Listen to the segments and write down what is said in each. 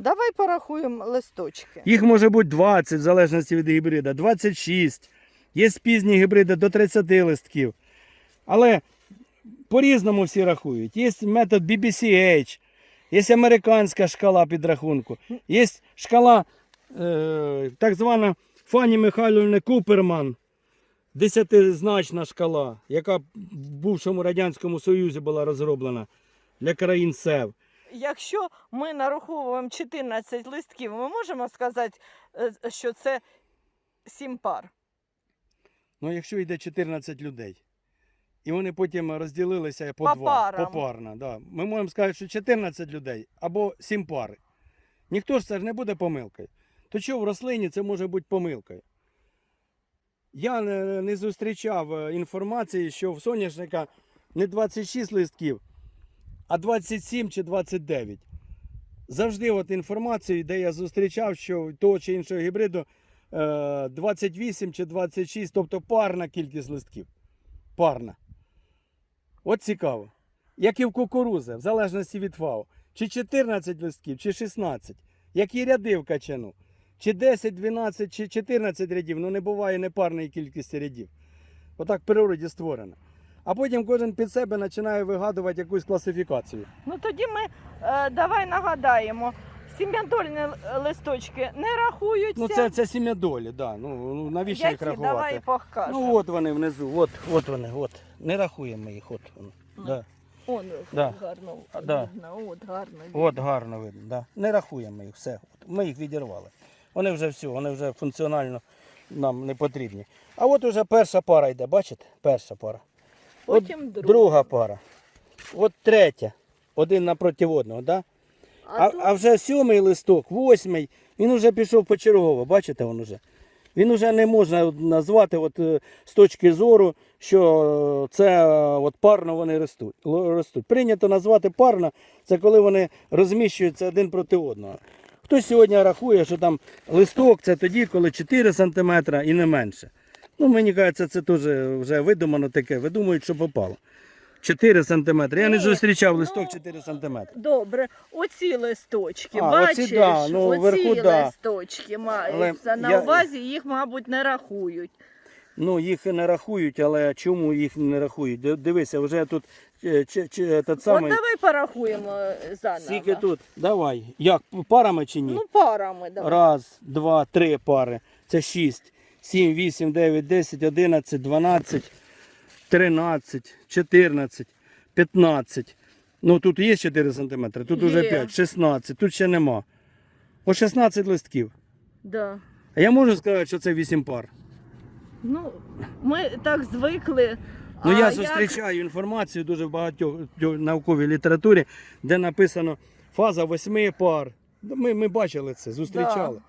Давай порахуємо листочки. Їх може бути 20, в залежності від гібрида, 26. Є пізні гібриди до 30 листків. Але по-різному всі рахують. Є метод BBCH, є американська шкала підрахунку, є шкала е, так звана Фані Михайловни Куперман. Десятизначна шкала, яка в бувшому Радянському Союзі була розроблена для країн СЕВ. Якщо ми нараховуємо 14 листків, ми можемо сказати, е, що це 7 пар. Ну, якщо йде 14 людей, і вони потім розділилися по, По два, парам. попарно, да. ми можемо сказати, що 14 людей або 7 пари. Ніхто ж це ж не буде помилкою. То що в рослині це може бути помилкою? Я не, не зустрічав е, інформації, що в соняшника не 26 листків, а 27 чи 29. Завжди от інформацію, де я зустрічав, що того чи іншого гібриду е, 28 чи 26, тобто парна кількість листків. Парна. От цікаво. Як і в кукурузи, в залежності від ФАО. Чи 14 листків, чи 16. Які ряди в качану. Чи 10, 12, чи 14 рядів. Ну не буває непарної кількості рядів. Отак в природі створено. А потім кожен під себе починає вигадувати якусь класифікацію. Ну тоді ми е, давай нагадаємо. Сім'ядольні листочки не рахуються. Ну це, це сім'я долі, да. ну, ну навіщо їх рахувати? Давай покажемо. Ну от вони внизу, от, от вони, от. Не рахуємо їх, от вони. Ну. Да. Он Да. гарно А, да. видно, от гарно видно. От гарно видно, да. Не рахуємо їх, все. От. Ми їх відірвали. Вони вже все, вони вже функціонально нам не потрібні. А от уже перша пара йде, бачите? Перша пара. От друга. друга пара. От третя. Один напроти одного, да? А, тут- а вже сьомий листок, восьмий, він вже пішов почергово, бачите він уже. Він вже не можна назвати от, е, з точки зору, що це е, от парно вони ростуть. ростуть. Прийнято назвати парно, це коли вони розміщуються один проти одного. Хтось сьогодні рахує, що там листок це тоді, коли 4 см і не менше. Ну, мені кажеться, це теж вже видумано таке. Видумують, що попало. 4 см. Я не зустрічав ну, листок 4 см. Добре, оці листочки, А, бачиш, оці, да, ну, оці вверху, да. листочки Але на я- увазі, їх, мабуть, не рахують. Ну, їх і не рахують, але чому їх не рахують? Ди- Дивися, вже тут е, чи, чи, этот От самий. давай порахуємо е, заново. Скільки тут? Давай. Як? Парами чи ні? Ну, парами давай. Раз, два, три пари. Це шість. Сім, вісім, дев'ять, десять, одинадцять, дванадцять, тринадцять, чотирнадцять, п'ятнадцять. Ну тут є 4 сантиметри, тут уже Є. 5, 16, тут ще нема. О 16 листків. Да. А я можу сказати, що це 8 пар. Ну, ми так звикли. Ну, а я як- зустрічаю інформацію дуже в багатьох тьо- науковій літературі, де написано фаза восьми пар. Ми, ми бачили це, зустрічали.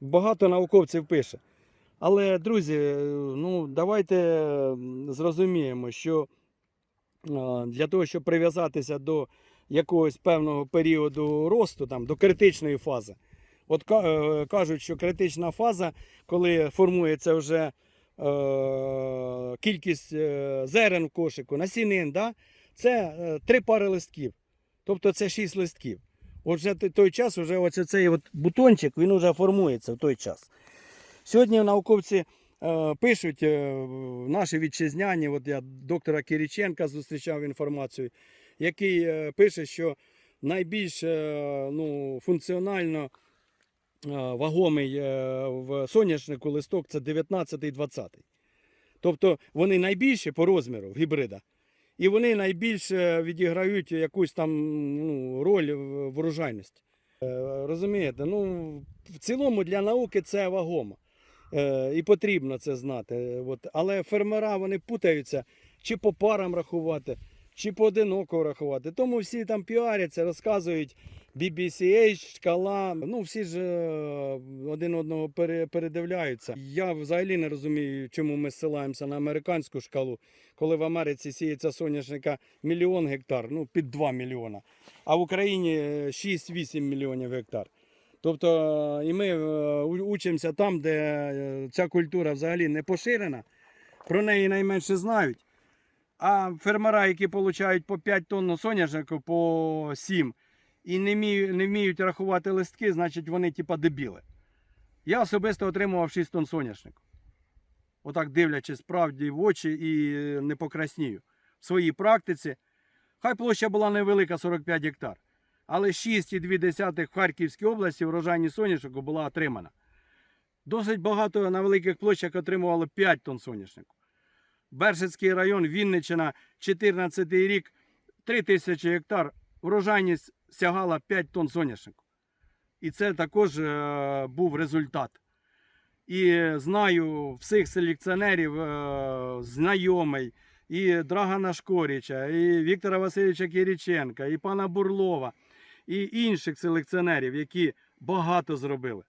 Багато науковців пише. Але, друзі, ну давайте зрозуміємо, що для того, щоб прив'язатися до якогось певного періоду росту, там, до критичної фази, от е, кажуть, що критична фаза, коли формується вже е, кількість е, зерен в кошику, насінин, да? це три пари листків. Тобто це шість листків. От вже т- той час, вже оце цей бутончик, він вже формується в той час. Сьогодні науковці е, пишуть, е, наші вітчизняні, от я доктора Кириченка зустрічав інформацію, який е, пише, що найбільш ну, функціонально вагомий в соняшнику листок це 19-20. Тобто вони найбільші по розміру в гібрида. І вони найбільше відіграють якусь там ну, роль в урожайності. Розумієте, ну в цілому для науки це вагомо. Е, І потрібно це знати. Е, От. Але фермера вони путаються, чи по парам рахувати, чи поодиноко рахувати. Тому всі там піаряться, розказують BBCH, шкала. Ну всі ж е, один одного передивляються. Я взагалі не розумію, чому ми ссилаємося на американську шкалу, коли в Америці сіється соняшника мільйон гектар, ну під 2 мільйона, а в Україні е, 6-8 мільйонів гектар. Тобто і ми е, учимося там, де е, ця культура взагалі не поширена, про неї найменше знають. А фермера, які отримують по 5 тонн соняшнику, по 7, і не вміють, не вміють рахувати листки, значить вони типа дебіли. Я особисто отримував 6 тонн соняшнику. Отак дивлячись справді в очі і е, не покраснію. В своїй практиці. Хай площа була невелика 45 гектар. Але 6,2 в Харківській області врожайні соняшнику була отримана. Досить багато на великих площах отримували 5 тонн соняшнику. Бершицький район, Вінниччина, 14 рік, 3 тисячі гектар, врожайність сягала 5 тонн соняшнику. І це також е, був результат. І знаю всіх селекціонерів, е, знайомий, і Драгана Шкоріча, і Віктора Васильовича Кириченка, і пана Бурлова, і інших селекціонерів, які багато зробили.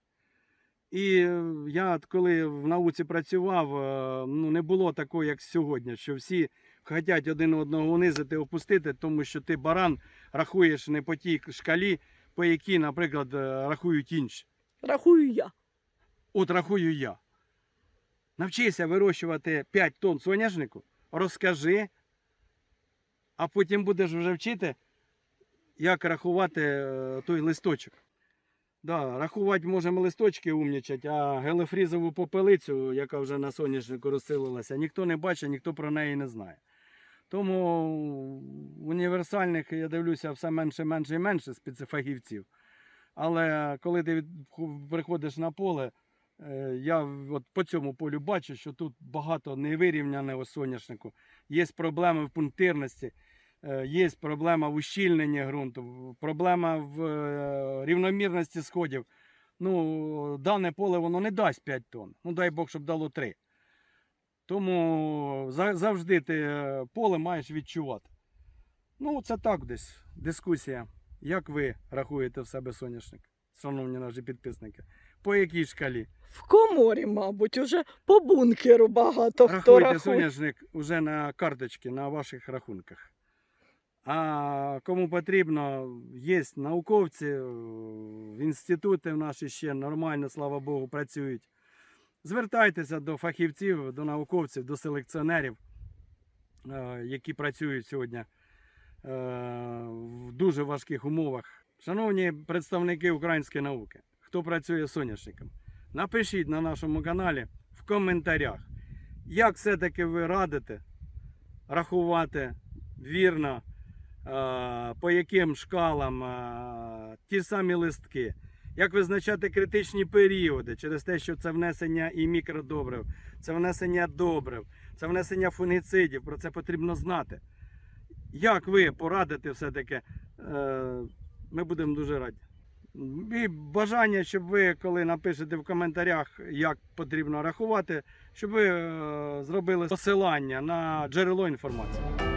І е, я коли в науці працював, е, ну не було такого, як сьогодні, що всі хочуть один одного унизити, опустити, тому що ти баран рахуєш не по тій шкалі, по якій, наприклад, е, рахують інші. Рахую я. От рахую я. Навчися вирощувати 5 тонн соняшнику, розкажи, а потім будеш вже вчити, як рахувати е, той листочок. Да, рахувати можемо листочки умнічать, а гелефрізову попелицю, яка вже на соняшнику розсилилася, ніхто не бачить, ніхто про неї не знає. Тому універсальних, я дивлюся, все менше, менше і менше специфахівців. Але коли ти приходиш на поле, Е, Я от по цьому полю бачу, що тут багато невирівняного соняшнику. Є проблеми в пунктирності, є проблема в ущільненні ґрунту, проблема в е, рівномірності сходів. Ну, дане поле воно не дасть 5 тонн. Ну дай Бог, щоб дало 3. Тому завжди ти е, поле маєш відчувати. Ну, це так десь дискусія. Як ви рахуєте в себе соняшник, шановні наші підписники? По якій шкалі? В коморі, мабуть, уже по бункеру багато хто Рахуйте рахує. соняшник уже на карточці, на ваших рахунках. А кому потрібно, є науковці, в інститути наші ще нормально, слава Богу, працюють. Звертайтеся до фахівців, до науковців, до селекціонерів, е, які працюють сьогодні е, в дуже важких умовах. Шановні представники української науки, хто працює з соняшником, напишіть на нашому каналі в коментарях, як все-таки ви радите рахувати вірно, по яким шкалам е, ті самі листки, як визначати критичні періоди через те, що це внесення і мікродобрив, це внесення добрив, це внесення фунгіцидів, про це потрібно знати. Як ви порадите все-таки, е, ми будемо дуже раді. І бажання, щоб ви, коли напишете в коментарях, як потрібно рахувати, щоб ви е, зробили посилання на джерело інформації.